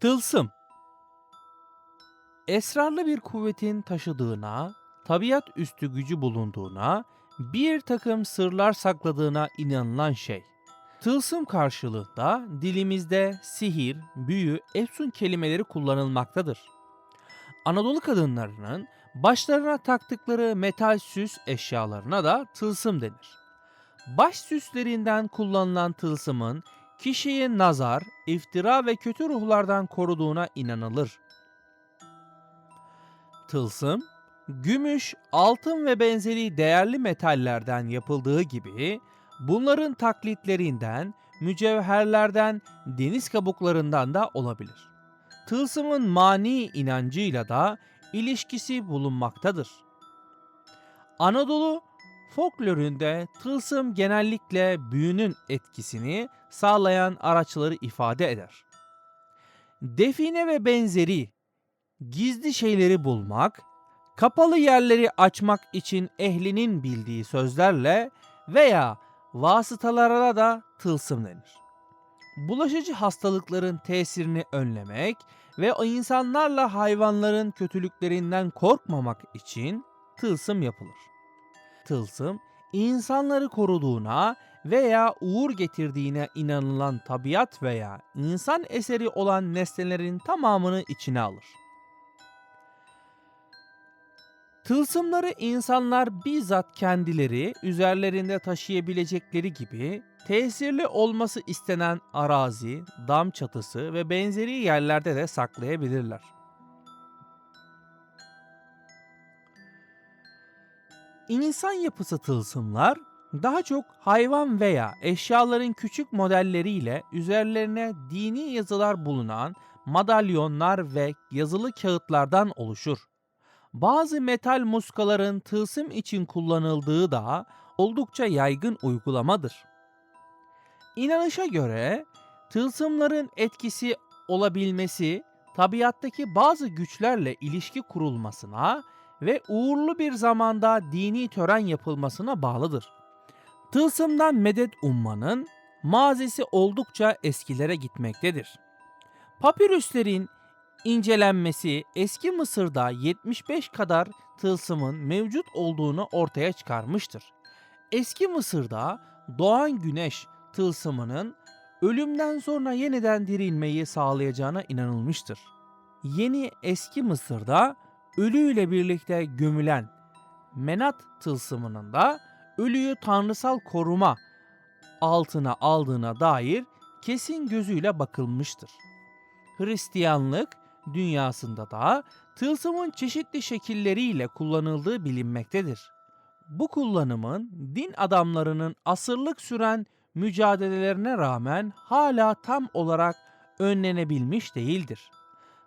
Tılsım Esrarlı bir kuvvetin taşıdığına, tabiat üstü gücü bulunduğuna, bir takım sırlar sakladığına inanılan şey. Tılsım karşılığında dilimizde sihir, büyü, efsun kelimeleri kullanılmaktadır. Anadolu kadınlarının başlarına taktıkları metal süs eşyalarına da tılsım denir. Baş süslerinden kullanılan tılsımın kişiyi nazar, iftira ve kötü ruhlardan koruduğuna inanılır. Tılsım, gümüş, altın ve benzeri değerli metallerden yapıldığı gibi bunların taklitlerinden, mücevherlerden, deniz kabuklarından da olabilir. Tılsımın mani inancıyla da ilişkisi bulunmaktadır. Anadolu folkloründe tılsım genellikle büyünün etkisini sağlayan araçları ifade eder. Define ve benzeri gizli şeyleri bulmak, kapalı yerleri açmak için ehlinin bildiği sözlerle veya vasıtalara da tılsım denir. Bulaşıcı hastalıkların tesirini önlemek ve o insanlarla hayvanların kötülüklerinden korkmamak için tılsım yapılır. Tılsım, insanları koruduğuna veya uğur getirdiğine inanılan tabiat veya insan eseri olan nesnelerin tamamını içine alır. Tılsımları insanlar bizzat kendileri üzerlerinde taşıyabilecekleri gibi tesirli olması istenen arazi, dam çatısı ve benzeri yerlerde de saklayabilirler. İnsan yapısı tılsımlar daha çok hayvan veya eşyaların küçük modelleriyle üzerlerine dini yazılar bulunan madalyonlar ve yazılı kağıtlardan oluşur. Bazı metal muskaların tılsım için kullanıldığı da oldukça yaygın uygulamadır. İnanışa göre tılsımların etkisi olabilmesi tabiattaki bazı güçlerle ilişki kurulmasına ve uğurlu bir zamanda dini tören yapılmasına bağlıdır. Tılsımdan medet ummanın mazisi oldukça eskilere gitmektedir. Papirüslerin incelenmesi eski Mısır'da 75 kadar tılsımın mevcut olduğunu ortaya çıkarmıştır. Eski Mısır'da doğan güneş tılsımının ölümden sonra yeniden dirilmeyi sağlayacağına inanılmıştır. Yeni eski Mısır'da ölüyle birlikte gömülen menat tılsımının da ölüyü tanrısal koruma altına aldığına dair kesin gözüyle bakılmıştır. Hristiyanlık dünyasında da tılsımın çeşitli şekilleriyle kullanıldığı bilinmektedir. Bu kullanımın din adamlarının asırlık süren mücadelelerine rağmen hala tam olarak önlenebilmiş değildir.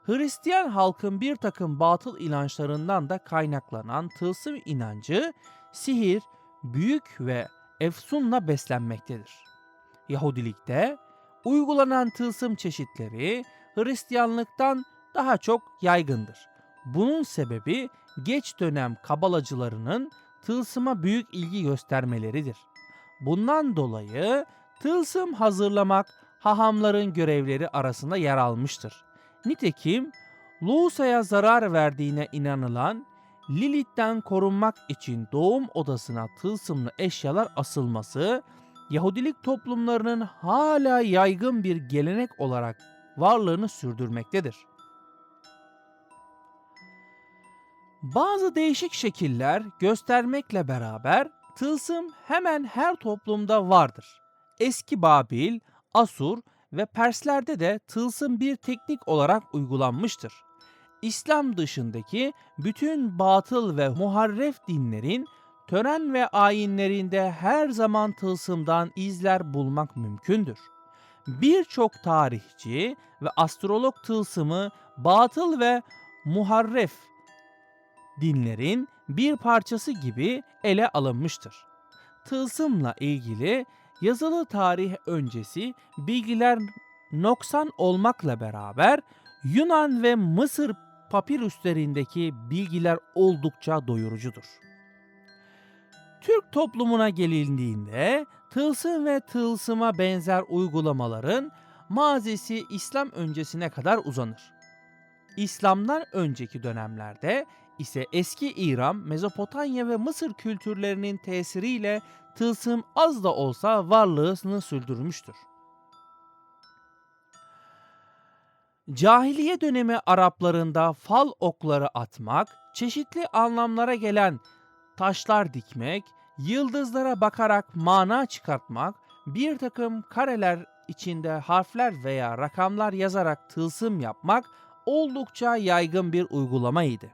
Hristiyan halkın bir takım batıl inançlarından da kaynaklanan tılsım inancı sihir, büyük ve efsunla beslenmektedir. Yahudilikte uygulanan tılsım çeşitleri Hristiyanlıktan daha çok yaygındır. Bunun sebebi geç dönem kabalacılarının tılsıma büyük ilgi göstermeleridir. Bundan dolayı tılsım hazırlamak hahamların görevleri arasında yer almıştır. Nitekim Lusa'ya zarar verdiğine inanılan Lilith'ten korunmak için doğum odasına tılsımlı eşyalar asılması Yahudilik toplumlarının hala yaygın bir gelenek olarak varlığını sürdürmektedir. Bazı değişik şekiller göstermekle beraber tılsım hemen her toplumda vardır. Eski Babil, Asur ve Perslerde de tılsım bir teknik olarak uygulanmıştır. İslam dışındaki bütün batıl ve muharref dinlerin tören ve ayinlerinde her zaman tılsımdan izler bulmak mümkündür. Birçok tarihçi ve astrolog tılsımı batıl ve muharref dinlerin bir parçası gibi ele alınmıştır. Tılsımla ilgili yazılı tarih öncesi bilgiler noksan olmakla beraber Yunan ve Mısır papirüslerindeki bilgiler oldukça doyurucudur. Türk toplumuna gelindiğinde tılsım ve tılsıma benzer uygulamaların mazisi İslam öncesine kadar uzanır. İslam'dan önceki dönemlerde ise eski İran, Mezopotamya ve Mısır kültürlerinin tesiriyle tılsım az da olsa varlığını sürdürmüştür. Cahiliye dönemi Araplarında fal okları atmak, çeşitli anlamlara gelen taşlar dikmek, yıldızlara bakarak mana çıkartmak, bir takım kareler içinde harfler veya rakamlar yazarak tılsım yapmak oldukça yaygın bir uygulamaydı.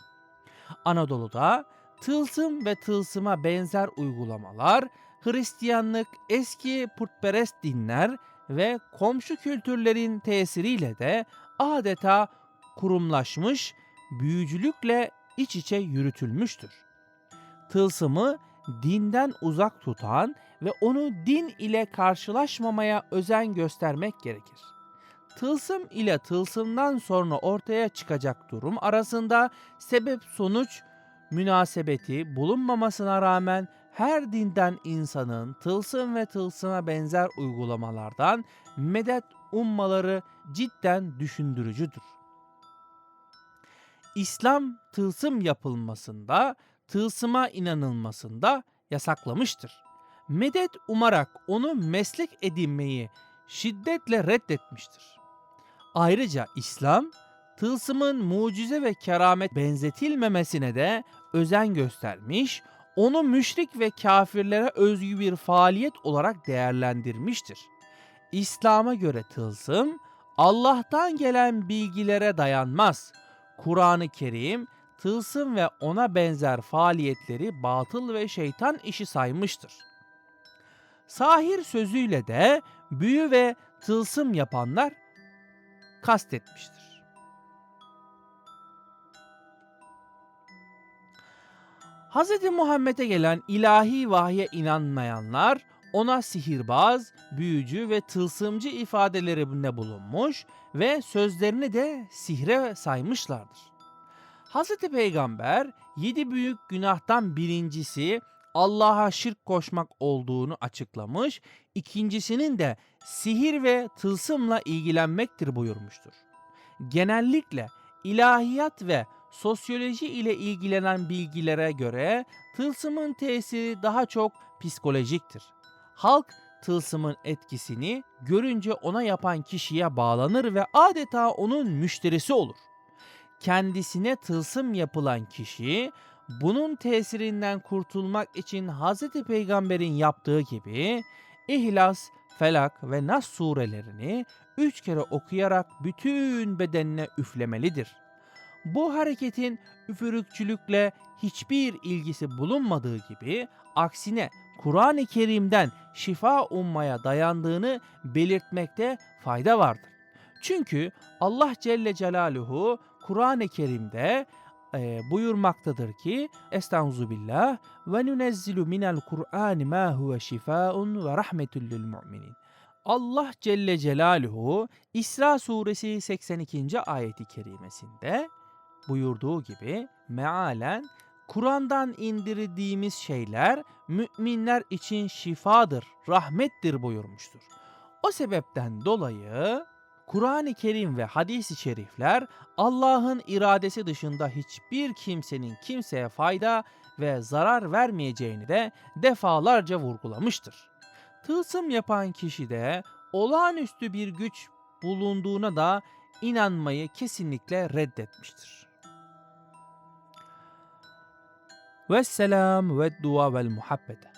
Anadolu'da tılsım ve tılsıma benzer uygulamalar Hristiyanlık, eski putperest dinler ve komşu kültürlerin tesiriyle de adeta kurumlaşmış, büyücülükle iç içe yürütülmüştür. Tılsımı dinden uzak tutan ve onu din ile karşılaşmamaya özen göstermek gerekir. Tılsım ile tılsımdan sonra ortaya çıkacak durum arasında sebep sonuç münasebeti bulunmamasına rağmen her dinden insanın tılsım ve tılsıma benzer uygulamalardan medet ummaları cidden düşündürücüdür. İslam tılsım yapılmasında, tılsıma inanılmasında yasaklamıştır. Medet umarak onu meslek edinmeyi şiddetle reddetmiştir. Ayrıca İslam, tılsımın mucize ve keramet benzetilmemesine de özen göstermiş, onu müşrik ve kafirlere özgü bir faaliyet olarak değerlendirmiştir. İslam'a göre tılsım Allah'tan gelen bilgilere dayanmaz. Kur'an-ı Kerim tılsım ve ona benzer faaliyetleri batıl ve şeytan işi saymıştır. Sahir sözüyle de büyü ve tılsım yapanlar kastetmiştir. Hz. Muhammed'e gelen ilahi vahye inanmayanlar ona sihirbaz, büyücü ve tılsımcı ifadelerinde bulunmuş ve sözlerini de sihre saymışlardır. Hz. Peygamber yedi büyük günahtan birincisi Allah'a şirk koşmak olduğunu açıklamış, ikincisinin de sihir ve tılsımla ilgilenmektir buyurmuştur. Genellikle ilahiyat ve sosyoloji ile ilgilenen bilgilere göre tılsımın tesiri daha çok psikolojiktir. Halk tılsımın etkisini görünce ona yapan kişiye bağlanır ve adeta onun müşterisi olur. Kendisine tılsım yapılan kişi bunun tesirinden kurtulmak için Hz. Peygamber'in yaptığı gibi İhlas, Felak ve Nas surelerini üç kere okuyarak bütün bedenine üflemelidir. Bu hareketin üfürükçülükle hiçbir ilgisi bulunmadığı gibi aksine Kur'an-ı Kerim'den şifa ummaya dayandığını belirtmekte fayda vardır. Çünkü Allah Celle Celaluhu Kur'an-ı Kerim'de e, buyurmaktadır ki Estağfirullah ve nunezzilu minel Kur'an ma huve şifaun ve rahmetul lil mu'minin. Allah Celle Celaluhu İsra suresi 82. ayeti kerimesinde buyurduğu gibi mealen Kur'an'dan indirdiğimiz şeyler müminler için şifadır, rahmettir buyurmuştur. O sebepten dolayı Kur'an-ı Kerim ve hadis-i şerifler Allah'ın iradesi dışında hiçbir kimsenin kimseye fayda ve zarar vermeyeceğini de defalarca vurgulamıştır. Tılsım yapan kişi de olağanüstü bir güç bulunduğuna da inanmayı kesinlikle reddetmiştir. Vesselam ve dua vel muhabbete.